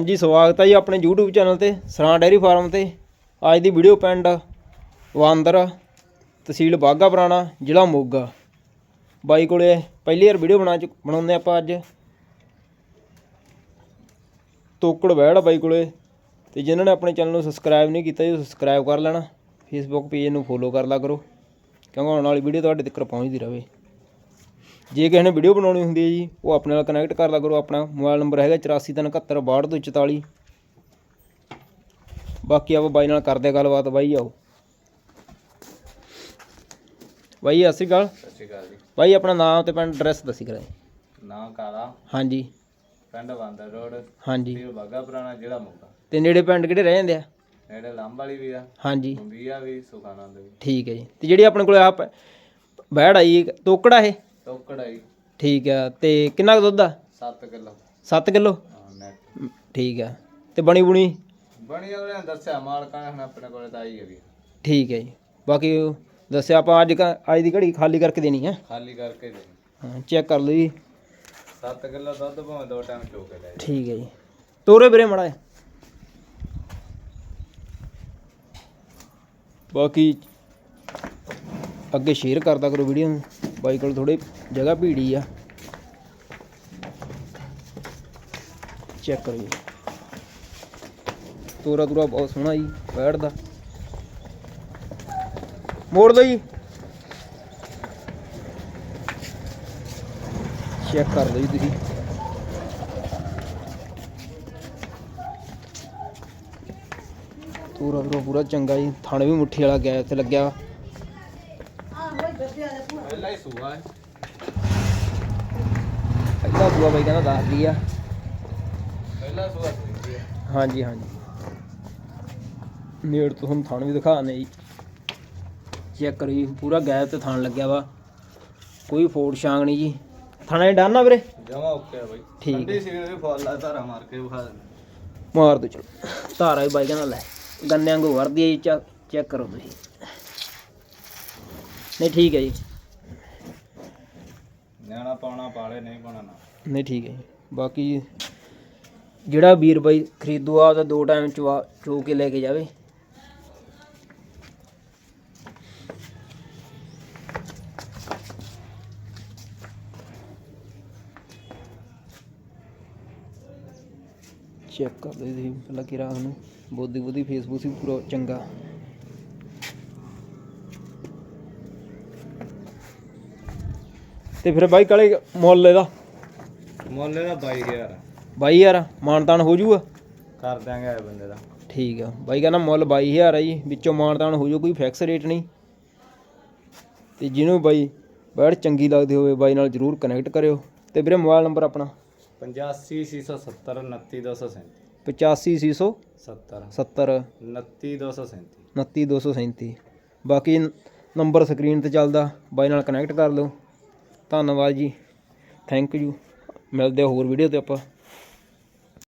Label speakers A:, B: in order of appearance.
A: ਜੀ ਸਵਾਗਤ ਹੈ ਜੀ ਆਪਣੇ YouTube ਚੈਨਲ ਤੇ, ਸਰਾਂ ਡੈਰੀ ਫਾਰਮ ਤੇ। ਅੱਜ ਦੀ ਵੀਡੀਓ ਪਿੰਡ ਵਾਂਦਰ, ਤਹਿਸੀਲ ਬਾਗਾ ਪੁਰਾਣਾ, ਜ਼ਿਲ੍ਹਾ ਮੋਗਾ। ਬਾਈ ਕੋਲੇ ਪਹਿਲੀ ਵਾਰ ਵੀਡੀਓ ਬਣਾ ਚੁੱਕ, ਬਣਾਉਂਦੇ ਆਪਾਂ ਅੱਜ। ਤੋਕੜ ਬੈੜ ਬਾਈ ਕੋਲੇ। ਤੇ ਜਿਨ੍ਹਾਂ ਨੇ ਆਪਣੇ ਚੈਨਲ ਨੂੰ ਸਬਸਕ੍ਰਾਈਬ ਨਹੀਂ ਕੀਤਾ ਜੀ, ਸਬਸਕ੍ਰਾਈਬ ਕਰ ਲੈਣਾ। ਫੇਸਬੁੱਕ ਪੇਜ ਨੂੰ ਫੋਲੋ ਕਰ ਲਿਆ ਕਰੋ। ਕਿਉਂਕਿ ਆਉਣ ਵਾਲੀ ਵੀਡੀਓ ਤੁਹਾਡੇ ਤੱਕ ਪਹੁੰਚਦੀ ਰਹੇ। ਜੇ ਕਿਸੇ ਨੇ ਵੀਡੀਓ ਬਣਾਉਣੀ ਹੁੰਦੀ ਹੈ ਜੀ ਉਹ ਆਪਣੇ ਨਾਲ ਕਨੈਕਟ ਕਰ ਲਿਆ ਕਰੋ ਆਪਣਾ ਮੋਬਾਈਲ ਨੰਬਰ ਹੈਗਾ 8437726244 ਬਾਕੀ ਆਪਾਂ ਬਾਈ ਨਾਲ ਕਰਦੇ ਗੱਲਬਾਤ ਬਾਈ ਆਓ। ਬਾਈ ਸਤਿ ਸ਼੍ਰੀ ਅਕਾਲ।
B: ਸਤਿ ਸ਼੍ਰੀ ਅਕਾਲ ਜੀ।
A: ਬਾਈ ਆਪਣਾ ਨਾਮ ਤੇ ਪਿੰਡ ਐਡਰੈਸ ਦੱਸੀ ਕਰਾਏ
B: ਨਾਂ ਕਾਲਾ।
A: ਹਾਂਜੀ।
B: ਪਿੰਡ ਬਾਂਦਰ ਰੋਡ।
A: ਹਾਂਜੀ।
B: ਤਹਿਸੀਲ ਬਾਗਾ ਪੁਰਾਣਾ ਜ਼ਿਲ੍ਹਾ ਮੋਗਾ।
A: ਤੇ ਨੇੜੇ ਪਿੰਡ ਕਿਹੜੇ ਰਹਿ ਜਾਂਦੇ ਆ?
B: ਨੇੜੇ ਲੰਬ ਵਾਲੀ ਵੀ ਆ।
A: ਹਾਂਜੀ।
B: ਬੰਬੀਆ ਵੀ ਸੁਖਾਨੰਦ ਵੀ।
A: ਠੀਕ ਹੈ ਜੀ। ਤੇ ਜਿਹੜੀ ਆਪਣੇ ਕੋਲ ਆਪ ਬੈੜ ਆਈ ਤੋਕੜਾ ਇਹ? ਠੀਕ ਆ ਤੇ ਕਿੰਨਾ ਕੁ ਦੁੱਧ ਆ?
B: 7 ਕਿਲੋ।
A: 7 ਕਿਲੋ?
B: ਹਾਂ ਨੈਟ
A: ਠੀਕ ਆ। ਤੇ ਬਣੀ ਬੁਣੀ?
B: ਬਣੀ ਉਹਨੇ ਦੱਸਿਆ ਮਾਲਕਾਂ ਨੇ ਹੁਣ ਆਪਣੇ ਕੋਲੇ ਤਾਂ ਆਈ ਹੈ ਵੀ।
A: ਠੀਕ ਹੈ ਜੀ। ਬਾਕੀ ਉਹ ਦੱਸਿਆ ਆਪਾਂ ਅੱਜ ਕ- ਅੱਜ ਦੀ ਘੜੀ ਖਾਲੀ ਕਰਕੇ ਦੇਣੀ ਹੈ
B: ਖਾਲੀ ਕਰਕੇ ਦੇ
A: ਹਾਂ ਚੈੱਕ ਕਰ ਲਓ ਜੀ।
B: 7 ਕਿਲੋ ਦੁੱਧ ਭਾਵੇਂ ਦੋ ਟਾਈਮ ਚੋ ਕੇ ਲੈ
A: ਠੀਕ ਹੈ ਜੀ। ਤੋਰੇ ਵੀਰੇ ਮੜਾ ਬਾਕੀ ਅੱਗੇ ਸ਼ੇਅਰ ਕਰਦਾ ਕਰੋ ਵੀਡੀਓ ਨੂੰ। ਬਾਈ ਕੋਲ ਥੋੜੇ ਜਗ੍ਹਾ ਭੀੜੀ ਆ। ਚੈੱਕ ਕਰੋ ਜੀ ਤੋਰਾ ਤੋਰਾ ਬਹੁਤ ਸੋਹਣਾ ਜੀ ਬੈਠਦਾ ਮੋੜ ਦੋ ਜੀ। ਚੈੱਕ ਕਰ ਲਓ ਜੀ ਤੁਸੀਂ। ਤੋਰਾ ਪੂਰਾ ਪੂਰਾ ਚੰਗਾ ਜੀ, ਥਣ ਵੀ ਮੁੱਠੀ ਵਾਲਾ ਗਿਆ ਇੱਥੇ ਲੱਗਿਆ।
B: ਪਹਿਲਾ ਹੀ ਸੂਆ ਹੈ
A: ਪਹਿਲਾ ਦੂਆ ਬਾਈ ਕਹਿੰਦਾ ਦੀ ਆ
B: ਪਹਿਲਾ ਸੂਆ ਸੀ ਹੈ
A: ਹਾਂਜੀ ਹਾਂਜੀ। ਨੇੜ ਤੋਂ ਤੁਹਾਨੂੰ ਥਣ ਵੀ ਦਿਖਾਣੇ ਜੀ। ਚੈੱਕ ਕਰੋ ਪੂਰਾ ਗੈਪ ਤੇ ਥਣ ਲੱਗਿਆ ਵਾ। ਕੋਈ ਫੋੜ ਛਾਂਗ ਨਹੀਂ ਜੀ। ਥਾਣੇ ਡਾਨਾ ਵੀਰੇ।
B: ਜਮਾ ਓਕੇ ਆ ਬਾਈ।
A: ਠੀਕ ਹੈ।
B: ਠੰਡੀ ਸੀਣ ਵੀ ਫੁੱਲ ਲਾ ਧਾਰਾ ਮਾਰ ਕੇ ਵਿਖਾ ਦੇ
A: ਮਾਰ ਦੋ ਚਲੋ। ਧਾਰਾ ਵੀ ਬਾਈ ਕਹਿੰਦਾ ਲੈ ਗੰਨੇ ਵਾਂਗੂ ਵਰਦੀ ਹੈ ਜੀ ਚੈੱਕ ਕਰੋ ਤੁਸੀਂ। ਨਹੀਂ ਠੀਕ ਹੈ ਜੀ।
B: ਨਿਆਣਾ ਪਾਉਣਾ ਪਾਲੇ ਨਹੀਂ ਪਾਉਣਾ ਨਾ।
A: ਨਹੀਂ ਠੀਕ ਹੈ ਜੀ। ਬਾਕੀ ਜਿਹੜਾ ਵੀਰ ਬਾਈ ਖਰੀਦੂ ਆਪਦਾ ਦੋ ਟਾਈਮ ਚਵਾ ਚੋ ਕੇ ਲੈ ਕੇ ਜਾਵੇ। ਚੈੱਕ ਕਰ ਲਈ ਤੁਸੀਂ ਪਹਿਲਾਂ ਕਿ ਰਾਤ ਨੂੰ ਬੋਦੀ ਬੋਦੀ ਫੇਸਬੁੱਕ ਸੀ ਪੂਰਾ ਚੰਗਾ। ਤੇ ਫਿਰ ਬਾਈ ਕਾਲੇ ਮੁੱਲ ਇਹਦਾ?
B: ਮੁੱਲ ਇਹਦਾ 22000
A: ਬਾਈ ਯਾਰ ਮਾਨਤਾਨ ਹੋ ਜੂਗਾ?
B: ਕਰ ਦਿਆਂਗੇ ਇਹ ਬੰਦੇ ਦਾ।
A: ਠੀਕ ਆ ਬਾਈ ਕਹਿੰਦਾ ਮੁੱਲ 22000 ਆ ਜੀ ਵਿੱਚੋਂ ਮਾਨਤਾਨ ਹੋ ਜੂ ਕੋਈ ਫਿਕਸ ਰੇਟ ਨਹੀਂ। ਤੇ ਜਿਹਨੂੰ ਬਾਈ ਬੈੜ ਚੰਗੀ ਲੱਗਦੀ ਹੋਵੇ ਬਾਈ ਨਾਲ ਜਰੂਰ ਕਨੈਕਟ ਕਰਿਓ। ਤੇ ਵੀਰੇ ਮੋਬਾਈਲ ਨੰਬਰ ਆਪਣਾ?
B: 85670 29237
A: 85600
B: 70
A: 70
B: 29237
A: 29237 ਬਾਕੀ ਨੰਬਰ ਸਕਰੀਨ ਤੇ ਚੱਲਦਾ ਬਾਈ ਨਾਲ ਕਨੈਕਟ ਕਰ ਲਓ। ਧੰਨਵਾਦ ਜੀ। ਥੈਂਕ ਯੂ ਮਿਲਦੇ ਆ ਹੋਰ ਵੀਡੀਓ ਤੇ ਆਪਾਂ।